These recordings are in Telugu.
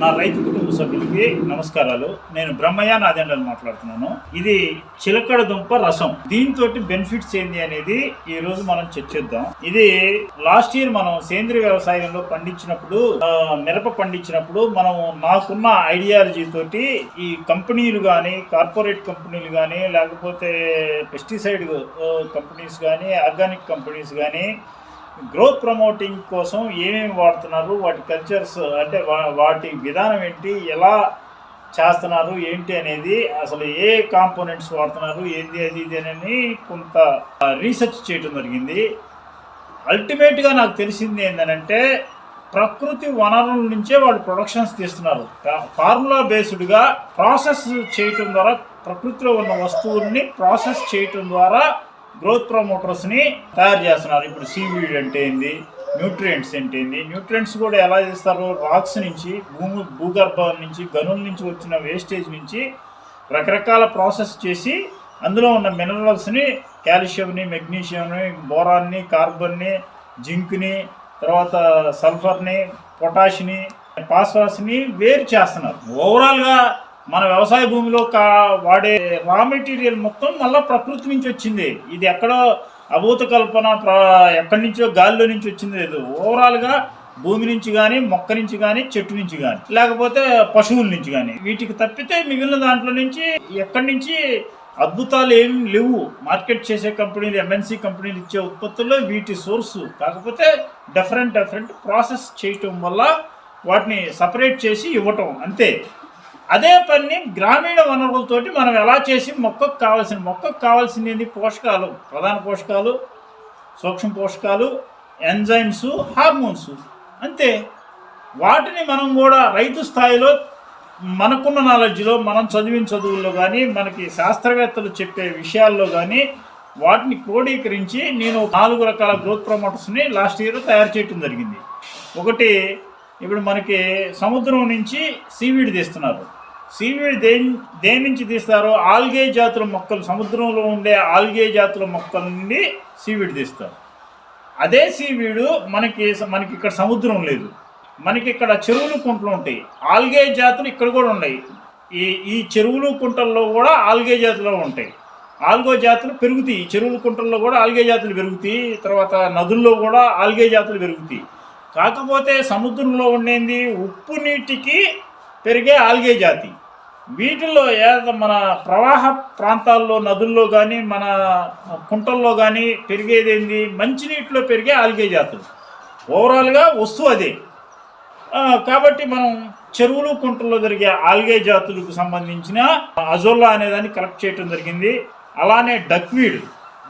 నా రైతు కుటుంబ సభ్యులకి నమస్కారాలు. నేను బ్రహ్మయ్య నాదెండలు మాట్లాడుతున్నాను. ఇది చిలకడ దుంప రసం. దీంతో బెనిఫిట్స్ ఏంటి అనేది ఈ రోజు మనం చర్చిద్దాం. ఇది లాస్ట్ ఇయర్ మనం సేంద్రియ వ్యవసాయంలో పండించినప్పుడు మిరప పండించినప్పుడు మనం నాకున్న ఐడియాలజీ తోటి ఈ కంపెనీలు కానీ కార్పొరేట్ కంపెనీలు కానీ లేకపోతే పెస్టిసైడ్ కంపెనీస్ కానీ ఆర్గానిక్ కంపెనీస్ కానీ గ్రోత్ ప్రమోటింగ్ కోసం ఏమేమి వాడుతున్నారు? వాటి కల్చర్స్ అంటే వా- వాటి విధానం ఏంటి? ఎలా చేస్తున్నారు? ఏంటి అనేది అసలు ఏ కాంపోనెంట్స్ వాడుతున్నారు? ఏంది అది ఇది అని కొంత రీసెర్చ్ చేయడం జరిగింది. అల్టిమేట్గా నాకు తెలిసింది ఏంటంటే ప్రకృతి వనరుల నుంచే వాళ్ళు ప్రొడక్షన్స్ తీస్తున్నారు. ఫార్ములా బేస్డ్గా ప్రాసెస్ చేయటం ద్వారా ప్రకృతిలో ఉన్న వస్తువుల్ని ప్రాసెస్ చేయటం ద్వారా గ్రోత్ ప్రమోటర్స్ని తయారు చేస్తున్నారు. ఇప్పుడు సీవీడ్ అంటే ఏంది? న్యూట్రియంట్స్ అంటే ఏంది? న్యూట్రియంట్స్ కూడా ఎలా చేస్తారు? రాక్స్ నుంచి భూమి భూగర్భం నుంచి గనుల నుంచి వచ్చిన వేస్టేజ్ నుంచి రకరకాల ప్రాసెస్ చేసి అందులో ఉన్న మినరల్స్ని కాల్షియంని మెగ్నీషియంని బోరాన్ని కార్బన్ని జింక్ని తర్వాత సల్ఫర్ని పొటాష్ని ఫాస్ఫరస్ని వేరు చేస్తున్నారు. ఓవరాల్గా మన వ్యవసాయ భూమిలో కా వాడే రా మెటీరియల్ మొత్తం మళ్ళీ ప్రకృతి నుంచి వచ్చింది. ఇది ఎక్కడో అభూత కల్పన ఎక్కడి నుంచో గాలిలో నుంచి వచ్చింది లేదు. ఓవరాల్గా భూమి నుంచి కానీ మొక్క నుంచి కానీ చెట్టు నుంచి కానీ లేకపోతే పశువుల నుంచి కానీ వీటికి తప్పితే మిగిలిన దాంట్లో నుంచి ఎక్కడి నుంచి అద్భుతాలు ఏం లేవు. మార్కెట్ చేసే కంపెనీలు ఎంఎన్సి కంపెనీలు ఇచ్చే ఉత్పత్తుల్లో వీటి సోర్సు. కాకపోతే డిఫరెంట్ డిఫరెంట్ ప్రాసెస్ చేయటం వల్ల వాటిని సపరేట్ చేసి ఇవ్వటం. అంతే. అదే పని గ్రామీణ వనరులతోటి మనం ఎలా చేసి మొక్కకు కావాల్సిన మొక్కకు కావాల్సింది పోషకాలు ప్రధాన పోషకాలు సూక్ష్మ పోషకాలు ఎంజైమ్స్ హార్మోన్స్. అంతే. వాటిని మనం కూడా రైతు స్థాయిలో మనకున్న నాలెడ్జ్లో మనం చదివిన చదువుల్లో కానీ మనకి శాస్త్రవేత్తలు చెప్పే విషయాల్లో కానీ వాటిని క్రోడీకరించి నేను నాలుగు రకాల గ్రోత్ ప్రమోటర్స్ని లాస్ట్ ఇయర్ తయారు చేయడం జరిగింది. ఒకటి ఇప్పుడు మనకి సముద్రం నుంచి సీవీడ్ తీస్తున్నారు. సీవీడ్ దేని దేని నుంచి తీస్తారో ఆల్గే జాతుల మొక్కలు సముద్రంలో ఉండే ఆల్గే జాతుల మొక్కల నుండి సీవీడ్ తీస్తారు. అదే సీవీడు మనకి మనకి ఇక్కడ సముద్రం లేదు. మనకి ఇక్కడ చెరువులు కుంటలు ఉంటాయి. ఆల్గే జాతులు ఇక్కడ కూడా ఉన్నాయి. ఈ ఈ చెరువులు కుంటల్లో కూడా ఆల్గే జాతులు ఉంటాయి. ఆల్గో జాతులు పెరుగుతాయి. చెరువుల కుంటల్లో కూడా ఆల్గే జాతులు పెరుగుతాయి. తర్వాత నదుల్లో కూడా ఆల్గే జాతులు పెరుగుతాయి. కాకపోతే సముద్రంలో ఉండేది ఉప్పు నీటికి పెరిగే ఆల్గే జాతి. వీటిల్లో మన ప్రవాహ ప్రాంతాల్లో నదుల్లో కానీ మన కుంటల్లో కానీ పెరిగేది ఏంది మంచినీటిలో పెరిగే ఆల్గే జాతులు. ఓవరాల్గా వస్తువు అదే. కాబట్టి మనం చెరువులు కుంటల్లో జరిగే ఆల్గే జాతులకు సంబంధించిన అజోల్లా అనేదాన్ని కలెక్ట్ చేయడం జరిగింది. అలానే డక్వీడ్.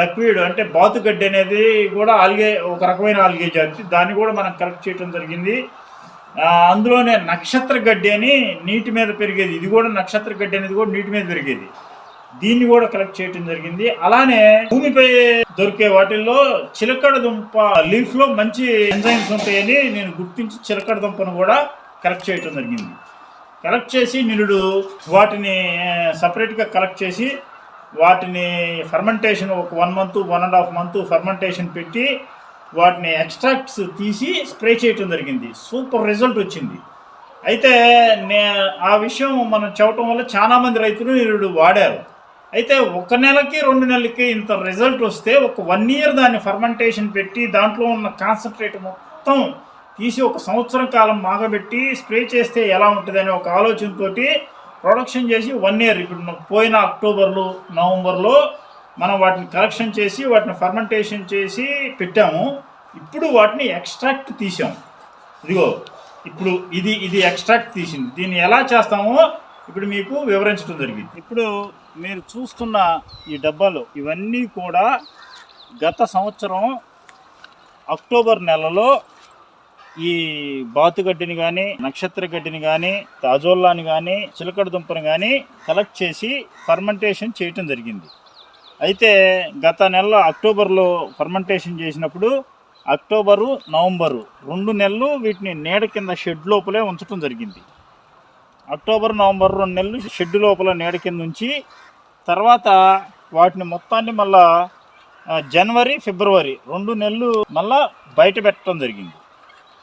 డక్వీడ్ అంటే బాతుగడ్డి అనేది కూడా ఆల్గే ఒక రకమైన ఆల్గే జాతి. దాన్ని కూడా మనం కలెక్ట్ చేయడం జరిగింది. అందులోనే నక్షత్ర గడ్డి అని నీటి మీద పెరిగేది. ఇది కూడా నక్షత్ర గడ్డి అనేది కూడా నీటి మీద పెరిగేది. దీన్ని కూడా కలెక్ట్ చేయడం జరిగింది. అలానే భూమిపై దొరికే వాటిల్లో చిలకడ దుంప లీఫ్లో మంచి ఎంజైమ్స్ ఉంటాయని నేను గుర్తించి చిలకడ దుంపను కూడా కలెక్ట్ చేయటం జరిగింది. కలెక్ట్ చేసి నిరుడు వాటిని సపరేట్గా కలెక్ట్ చేసి వాటిని ఫర్మెంటేషన్ ఒక one month one and half month fermentation పెట్టి వాటిని ఎక్స్ట్రాక్ట్స్ తీసి స్ప్రే చేయటం జరిగింది. సూపర్ రిజల్ట్ వచ్చింది. అయితే నే ఆ విషయం మనం చెప్పటం వల్ల చాలామంది రైతులు నిరుడు వాడారు. అయితే ఒక నెలకి రెండు నెలలకి ఇంత రిజల్ట్ వస్తే ఒక వన్ ఇయర్ దాన్ని ఫర్మెంటేషన్ పెట్టి దాంట్లో ఉన్న కాన్సన్ట్రేట్ మొత్తం తీసి ఒక సంవత్సరం కాలం మాగబెట్టి స్ప్రే చేస్తే ఎలా ఉంటుంది ఒక ఆలోచనతోటి ప్రొడక్షన్ చేసి వన్ ఇయర్ ఇప్పుడు పోయిన అక్టోబర్లో నవంబర్లో మనం వాటిని కలెక్షన్ చేసి వాటిని ఫర్మెంటేషన్ చేసి పెట్టాము. ఇప్పుడు వాటిని ఎక్స్ట్రాక్ట్ తీసాము ఇదిగో ఇప్పుడు ఇది ఇది ఎక్స్ట్రాక్ట్ తీసింది. దీన్ని ఎలా చేస్తామో ఇప్పుడు మీకు వివరించడం జరిగింది. ఇప్పుడు మీరు చూస్తున్న ఈ డబ్బాలు ఇవన్నీ కూడా గత సంవత్సరం అక్టోబర్ నెలలో ఈ బాతుగడ్డిని కానీ నక్షత్ర గడ్డిని కానీ తాజోల్లాని కానీ చిలకడ దుంపని కానీ కలెక్ట్ చేసి ఫర్మెంటేషన్ చేయటం జరిగింది. అయితే గత నెలలో అక్టోబర్లో ఫర్మెంటేషన్ చేసినప్పుడు అక్టోబరు నవంబరు రెండు నెలలు వీటిని నీడ కింద షెడ్ లోపలే ఉంచడం జరిగింది. అక్టోబర్ నవంబర్ రెండు నెలలు షెడ్ లోపల నీడ కింద ఉంచి తర్వాత వాటిని మొత్తాన్ని మళ్ళా జనవరి ఫిబ్రవరి రెండు నెలలు మళ్ళా బయట పెట్టడం జరిగింది.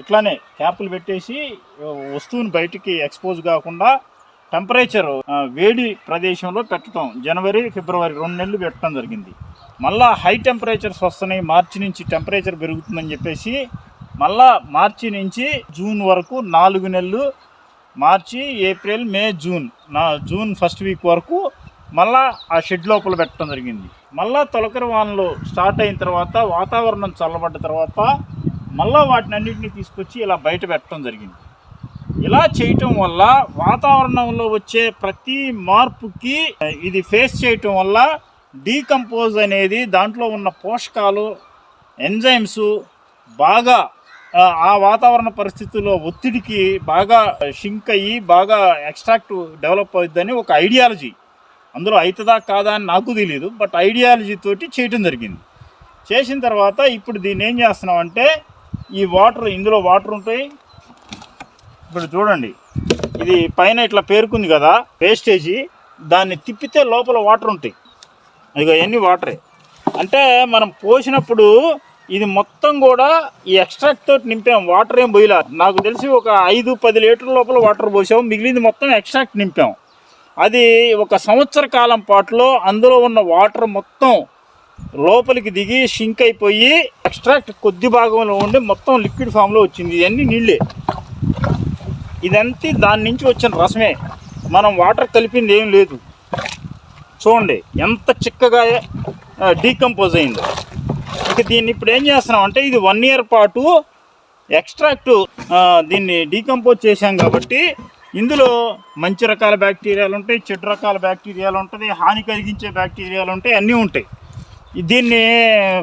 ఇట్లానే క్యాపులు పెట్టేసి వస్తువుని బయటికి ఎక్స్పోజ్ కాకుండా టెంపరేచర్ వేడి ప్రదేశంలో పెట్టడం జనవరి ఫిబ్రవరి రెండు నెలలు పెట్టడం జరిగింది. మళ్ళా హై టెంపరేచర్స్ వస్తున్నాయి. మార్చి నుంచి టెంపరేచర్ పెరుగుతుందని చెప్పేసి మళ్ళా మార్చి నుంచి జూన్ వరకు నాలుగు నెలలు మార్చి ఏప్రిల్ మే జూన్ నా జూన్ ఫస్ట్ వీక్ వరకు మళ్ళా ఆ షెడ్ లోపల పెట్టడం జరిగింది. మళ్ళా తొలకరి వానలు స్టార్ట్ అయిన తర్వాత వాతావరణం చల్లబడ్డ తర్వాత మళ్ళా వాటిని అన్నింటినీ తీసుకొచ్చి ఇలా బయట పెట్టడం జరిగింది. ఇలా చేయటం వల్ల వాతావరణంలో వచ్చే ప్రతి మార్పుకి ఇది ఫేస్ చేయటం వల్ల డీకంపోజ్ అనేది దాంట్లో ఉన్న పోషకాలు ఎంజైమ్స్ బాగా ఆ, వాతావరణ పరిస్థితుల్లో ఒత్తిడికి బాగా షింక్ అయ్యి బాగా ఎక్స్ట్రాక్ట్ డెవలప్ అవుతుందని ఒక ఐడియాలజీ అందులో అవుతుందా కాదా అని నాకు తెలియదు బట్ ఐడియాలజీ తోటి చేయటం జరిగింది. చేసిన తర్వాత ఇప్పుడు దీన్ని ఏం చేస్తున్నామంటే ఈ వాటర్ ఇందులో వాటర్ ఉంటాయి ఇప్పుడు చూడండి. ఇది పైన ఇట్లా పేరుకుంది కదా వేస్టేజీ దాన్ని తిప్పితే లోపల వాటర్ ఉంటాయి. ఇక ఎన్ని వాటరే అంటే మనం పోసినప్పుడు ఇది మొత్తం కూడా ఈ ఎక్స్ట్రాక్ట్ తోటి నింపాం. వాటర్ ఏం పోయిలా. నాకు తెలిసి ఒక ఐదు పది లీటర్ల లోపల వాటర్ పోసాం. మిగిలింది మొత్తం ఎక్స్ట్రాక్ట్ నింపాం. అది ఒక సంవత్సర కాలం పాటులో అందులో ఉన్న వాటర్ మొత్తం లోపలికి దిగి షింక్ అయిపోయి ఎక్స్ట్రాక్ట్ కొద్ది భాగంలో ఉండి మొత్తం లిక్విడ్ ఫామ్లో వచ్చింది. ఇవన్నీ నీళ్ళే. ఇదంతా దాని నుంచి వచ్చిన రసమే. మనం వాటర్ కలిపింది ఏం లేదు. చూడండి ఎంత చిక్కగా డీకంపోజ్ అయిందో. ఇక దీన్ని ఇప్పుడు ఏం చేస్తున్నాం అంటే ఇది వన్ ఇయర్ పాటు ఎక్స్ట్రాక్ట్ దీన్ని డీకంపోజ్ చేశాం కాబట్టి ఇందులో మంచి రకాల బ్యాక్టీరియాలు ఉంటాయి చెడు రకాల బ్యాక్టీరియాలు ఉంటుంది హాని కలిగించే బ్యాక్టీరియాలు ఉంటాయి అన్నీ ఉంటాయి. దీన్ని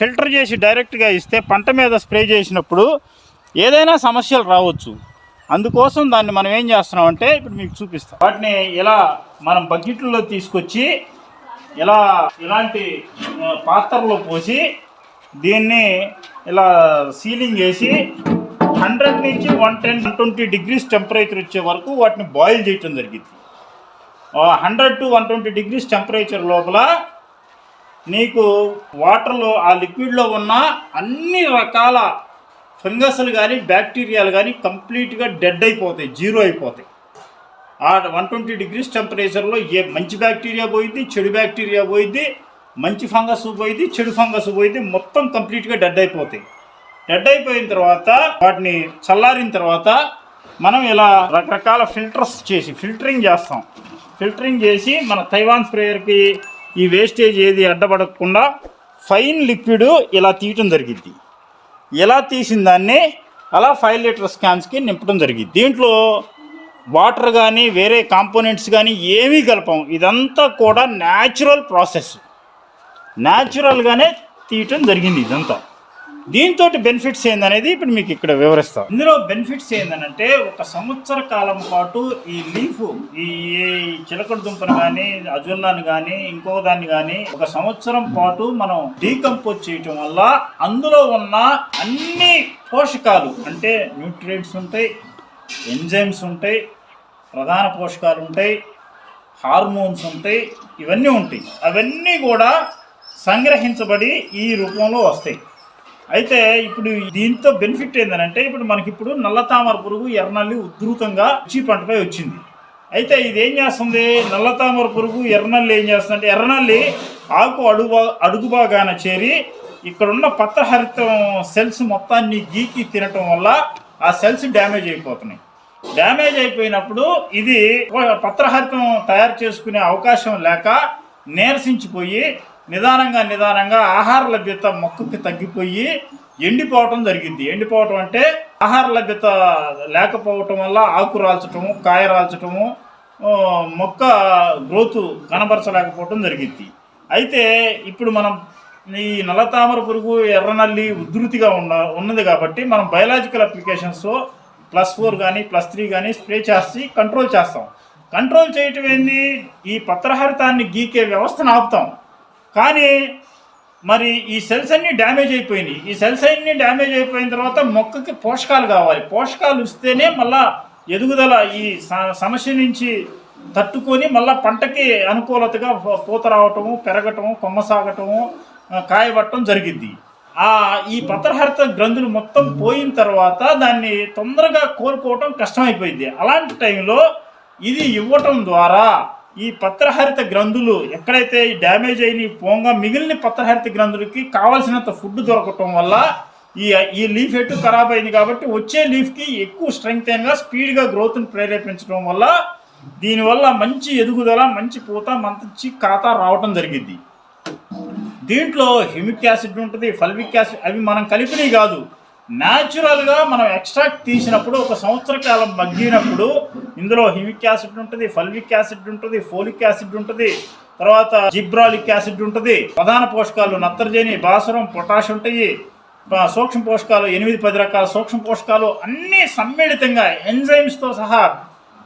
ఫిల్టర్ చేసి డైరెక్ట్గా ఇస్తే పంట మీద స్ప్రే చేసినప్పుడు ఏదైనా సమస్యలు రావచ్చు. అందుకోసం దాన్ని మనం ఏం చేస్తున్నాం అంటే ఇప్పుడు మీకు చూపిస్తాం. వాటిని ఇలా మనం బకెట్లో తీసుకొచ్చి ఇలా ఇలాంటి పాత్రలో పోసి దీన్ని ఇలా సీలింగ్ వేసి హండ్రెడ్ నుంచి one ten one twenty degrees temperature వచ్చే వరకు వాటిని బాయిల్ చేయటం జరిగింది. Hundred to one twenty degrees temperature లోపల నీకు వాటర్లో ఆ లిక్విడ్లో ఉన్న అన్ని రకాల ఫంగస్లు కానీ బ్యాక్టీరియాలు కానీ కంప్లీట్గా డెడ్ అయిపోతాయి జీరో అయిపోతాయి. ఆ వన్ ట్వంటీ డిగ్రీస్ టెంపరేచర్లో ఏ మంచి బ్యాక్టీరియా పోయింది చెడు బ్యాక్టీరియా పోయింది మంచి ఫంగస్ పోయింది చెడు ఫంగస్ పోయింది మొత్తం కంప్లీట్గా డెడ్ అయిపోతాయి. డెడ్ అయిపోయిన తర్వాత వాటిని చల్లారిన తర్వాత మనం ఇలా రకరకాల ఫిల్టర్స్ చేసి ఫిల్టరింగ్ చేస్తాం. ఫిల్టరింగ్ చేసి మన తైవాన్ స్ప్రేయర్కి ఈ వేస్టేజ్ ఏది అడ్డపడకుండా ఫైన్ లిక్విడ్ ఇలా తీయటం జరిగింది ఇలా తీసిన దాన్ని అలా ఫైవ్ లీటర్ స్కాన్స్కి నింపడం జరిగింది. దీంట్లో వాటర్ కానీ వేరే కాంపోనెంట్స్ కానీ ఏమీ కలపం. ఇదంతా కూడా న్యాచురల్ ప్రాసెస్ న్యాచురల్గానే తీయటం జరిగింది ఇదంతా. దీంతో బెనిఫిట్స్ ఏందనేది ఇప్పుడు మీకు ఇక్కడ వివరిస్తాం. ఇందులో బెనిఫిట్స్ ఏందనంటే ఒక సంవత్సర కాలం పాటు ఈ లీఫ్ ఈ చిలకడు దుంపను కానీ అజున్నాను కానీ ఇంకో దాన్ని కానీ ఒక సంవత్సరం పాటు మనం డీకంపోజ్ చేయటం వల్ల అందులో ఉన్న అన్ని పోషకాలు అంటే న్యూట్రియంట్స్ ఉంటాయి ఎంజైమ్స్ ఉంటాయి ప్రధాన పోషకాలు ఉంటాయి హార్మోన్స్ ఉంటాయి ఇవన్నీ ఉంటాయి. అవన్నీ కూడా సంగ్రహించబడి ఈ రూపంలో వస్తాయి. అయితే ఇప్పుడు దీంతో బెనిఫిట్ ఏంటంటే ఇప్పుడు మనకి ఇప్పుడు నల్ల తామర పురుగు ఎర్రనల్లి ఉధృతంగా మిర్చి పంటపై వచ్చింది. అయితే ఇది ఏం చేస్తుంది? నల్ల తామర పురుగు ఎర్రనల్లి ఏం చేస్తుంది అంటే ఎర్రనల్లి ఆకు అడుగు అడుగు భాగాన చేరి ఇక్కడున్న పత్రహరితం సెల్స్ మొత్తాన్ని గీకి తినటం వల్ల ఆ సెల్స్ డ్యామేజ్ అయిపోతున్నాయి. డ్యామేజ్ అయిపోయినప్పుడు ఇది పత్రహరితం తయారు చేసుకునే అవకాశం లేక నీరసించిపోయి నిదానంగా నిదానంగా ఆహార లభ్యత మొక్కకి తగ్గిపోయి ఎండిపోవటం జరిగింది. ఎండిపోవటం అంటే ఆహార లభ్యత లేకపోవటం వల్ల ఆకు రాల్చటము కాయ రాల్చటము మొక్క గ్రోత్ కనబరచలేకపోవటం జరిగింది. అయితే ఇప్పుడు మనం ఈ నల్లతామర పురుగు ఎర్రనల్లి ఉధృతిగా ఉన్న ఉన్నది కాబట్టి మనం బయలాజికల్ అప్లికేషన్స్ ప్లస్ ఫోర్ కానీ ప్లస్ త్రీ కానీ స్ప్రే చేసి కంట్రోల్ చేస్తాం. కంట్రోల్ చేయటం ఏంది? ఈ పత్రహరితాన్ని గీకే వ్యవస్థను ఆపుతాం. కానీ మరి ఈ సెల్స్ అన్నీ డ్యామేజ్ అయిపోయినాయి. ఈ సెల్స్ అన్నీ డ్యామేజ్ అయిపోయిన తర్వాత మొక్కకి పోషకాలు కావాలి. పోషకాలు ఇస్తేనే మళ్ళా ఎదుగుదల ఈ స- సమస్య నుంచి తట్టుకొని మళ్ళా పంటకి అనుకూలతగా పూ- పూత రావటము పెరగటము కొమ్మ సాగటము కాయబట్టడం జరిగిద్ది. ఆ ఈ పత్రహరిత గ్రంథులు మొత్తం పోయిన తర్వాత దాన్ని తొందరగా కోలుకోవటం కష్టమైపోయింది. అలాంటి టైంలో ఇది ఇవ్వటం ద్వారా ఈ పత్రహరిత గ్రంథులు ఎక్కడైతే ఈ డ్యామేజ్ అయిన పోంగా మిగిలిన పత్రహరిత గ్రంథులకి కావాల్సినంత ఫుడ్ దొరకటం వల్ల ఈ ఈ లీఫ్ ఎటు ఖరాబ్ అయింది కాబట్టి వచ్చే లీఫ్కి ఎక్కువ స్ట్రెంగ్త్ అయినగా స్పీడ్గా గ్రోత్ని ప్రేరేపించడం వల్ల దీనివల్ల మంచి ఎదుగుదల మంచి పూత మంచి ఖాతా రావటం జరిగింది. దీంట్లో హ్యూమిక్ యాసిడ్ ఉంటుంది ఫల్విక్ యాసిడ్ అవి మనం కలిపినవి కాదు. న్యాచురల్గా మనం ఎక్స్ట్రాక్ట్ తీసినప్పుడు ఒక సంవత్సర కాలం మగ్గినప్పుడు ఇందులో హిమిక్ యాసిడ్ ఉంటుంది ఫల్విక్ యాసిడ్ ఉంటుంది ఫోలిక్ యాసిడ్ ఉంటుంది తర్వాత జిబ్రాలిక్ యాసిడ్ ఉంటుంది. ప్రధాన పోషకాలు నత్రజని భాస్వరం పొటాష్ ఉంటాయి. సూక్ష్మ పోషకాలు ఎనిమిది పది రకాల సూక్ష్మ పోషకాలు అన్నీ సమ్మిళితంగా ఎంజైమ్స్తో సహా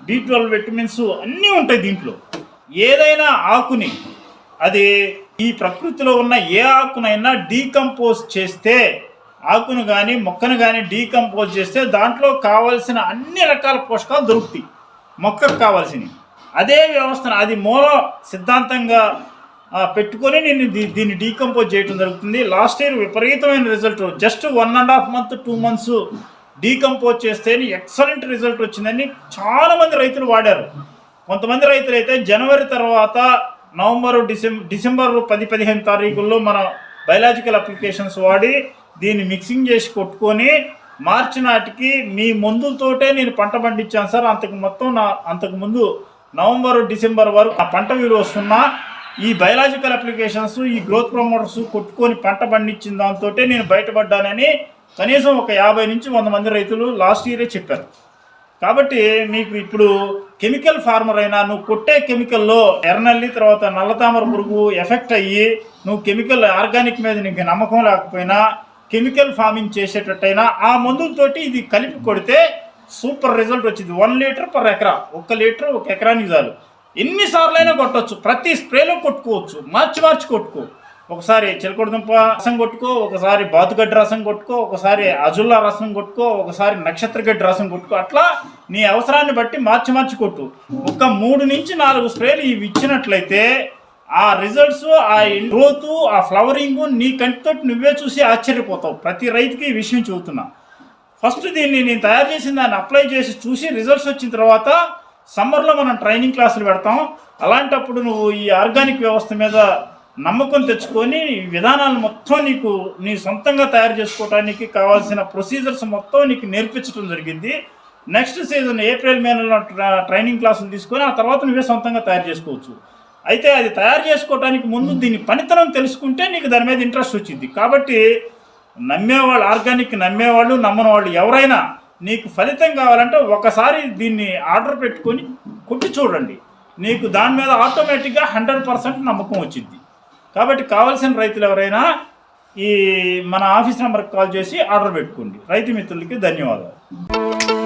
బి ట్వెల్వ్ విటమిన్స్ అన్నీ ఉంటాయి దీంట్లో. ఏదైనా ఆకుని అది ఈ ప్రకృతిలో ఉన్న ఏ ఆకునైనా డీకంపోజ్ చేస్తే ఆకును కానీ మొక్కను కానీ డీకంపోజ్ చేస్తే దాంట్లో కావలసిన అన్ని రకాల పోషకాలు దొరుకుతాయి. మొక్కకు కావాల్సినవి. అదే వ్యవస్థను అది మూల సిద్ధాంతంగా పెట్టుకొని నేను దీ- దీన్ని డీకంపోజ్ చేయడం జరుగుతుంది. లాస్ట్ ఇయర్ విపరీతమైన result just one and half month two months decompose చేస్తేనే ఎక్సలెంట్ రిజల్ట్ వచ్చిందని చాలామంది రైతులు వాడారు. కొంతమంది రైతులు అయితే జనవరి తర్వాత నవంబర్ డిసెంబర్ డిసెంబర్ పది పదిహేను తారీఖుల్లో మన బయలాజికల్ అప్లికేషన్స్ వాడి దీన్ని మిక్సింగ్ చేసి కొట్టుకొని మార్చి నాటికి మీ మందులతోటే నేను పంట పండించాను సార్. అంతకు మొత్తం నా అంతకు ముందు నవంబర్ డిసెంబర్ వరకు ఆ పంట విలువ వస్తున్నా ఈ బయలాజికల్ అప్లికేషన్స్ ఈ గ్రోత్ ప్రమోటర్స్ కొట్టుకొని పంట పండించిన దాంతో నేను బయటపడ్డానని కనీసం ఒక యాభై నుంచి వంద మంది రైతులు లాస్ట్ ఇయరే చెప్పారు. కాబట్టి మీకు ఇప్పుడు కెమికల్ ఫార్మర్ అయినా నువ్వు కొట్టే కెమికల్లో ఎర్రనల్లి తర్వాత నల్లతామర పురుగు ఎఫెక్ట్ అయ్యి నువ్వు కెమికల్ ఆర్గానిక్ మీద నీకు నమ్మకం లేకపోయినా కెమికల్ ఫార్మింగ్ చేసేటట్టయినా ఆ మందులతోటి ఇది కలిపి కొడితే సూపర్ రిజల్ట్ వచ్చింది. One litre per acre. ఒక్క లీటర్ ఒక ఎకరానికి చాలు ఎన్నిసార్లు అయినా కొట్టవచ్చు ప్రతి స్ప్రేలో కొట్టుకోవచ్చు. మార్చి మార్చి కొట్టుకో. ఒకసారి చిలకొడదుంప రసం కొట్టుకో ఒకసారి బాతుగడ్డ రసం కొట్టుకో ఒకసారి అజుల్లా రసం కొట్టుకో ఒకసారి నక్షత్రగడ్డ రసం కొట్టుకో. అట్లా నీ అవసరాన్ని బట్టి మార్చి మార్చి కొట్టు. ఒక మూడు నుంచి నాలుగు స్ప్రేలు ఇవి ఇచ్చినట్లయితే ఆ రిజల్ట్స్ ఆ గ్రోత్ ఆ ఫ్లవరింగ్ నీ కంటితో నువ్వే చూసి ఆశ్చర్యపోతావు. ప్రతి రైతుకి ఈ విషయం చెబుతున్నా. ఫస్ట్ దీన్ని నేను తయారు చేసిన దాన్ని అప్లై చేసి చూసి రిజల్ట్స్ వచ్చిన తర్వాత సమ్మర్లో మనం ట్రైనింగ్ క్లాసులు పెడతాం. అలాంటప్పుడు నువ్వు ఈ ఆర్గానిక్ వ్యవస్థ మీద నమ్మకం తెచ్చుకొని ఈ విధానాలు మొత్తం నీకు నీ సొంతంగా తయారు చేసుకోవడానికి కావాల్సిన ప్రొసీజర్స్ మొత్తం నీకు నేర్పించడం జరిగింది. నెక్స్ట్ సీజన్ ఏప్రిల్ మే నెలలో ట్రైనింగ్ క్లాసులు తీసుకొని ఆ తర్వాత నువ్వే సొంతంగా తయారు చేసుకోవచ్చు. అయితే అది తయారు చేసుకోవడానికి ముందు దీని పనితనం తెలుసుకుంటే నీకు దాని మీద ఇంట్రెస్ట్ వచ్చింది. కాబట్టి నమ్మేవాళ్ళు ఆర్గానిక్ నమ్మేవాళ్ళు నమ్మని వాళ్ళు ఎవరైనా నీకు ఫలితం కావాలంటే ఒకసారి దీన్ని ఆర్డర్ పెట్టుకొని కొట్టి చూడండి. నీకు దాని మీద ఆటోమేటిక్గా హండ్రెడ్ పర్సెంట్ నమ్మకం వచ్చింది. కాబట్టి కావాల్సిన రైతులు ఎవరైనా ఈ మన ఆఫీస్ నెంబర్కి కాల్ చేసి ఆర్డర్ పెట్టుకోండి. రైతు మిత్రులకి ధన్యవాదాలు.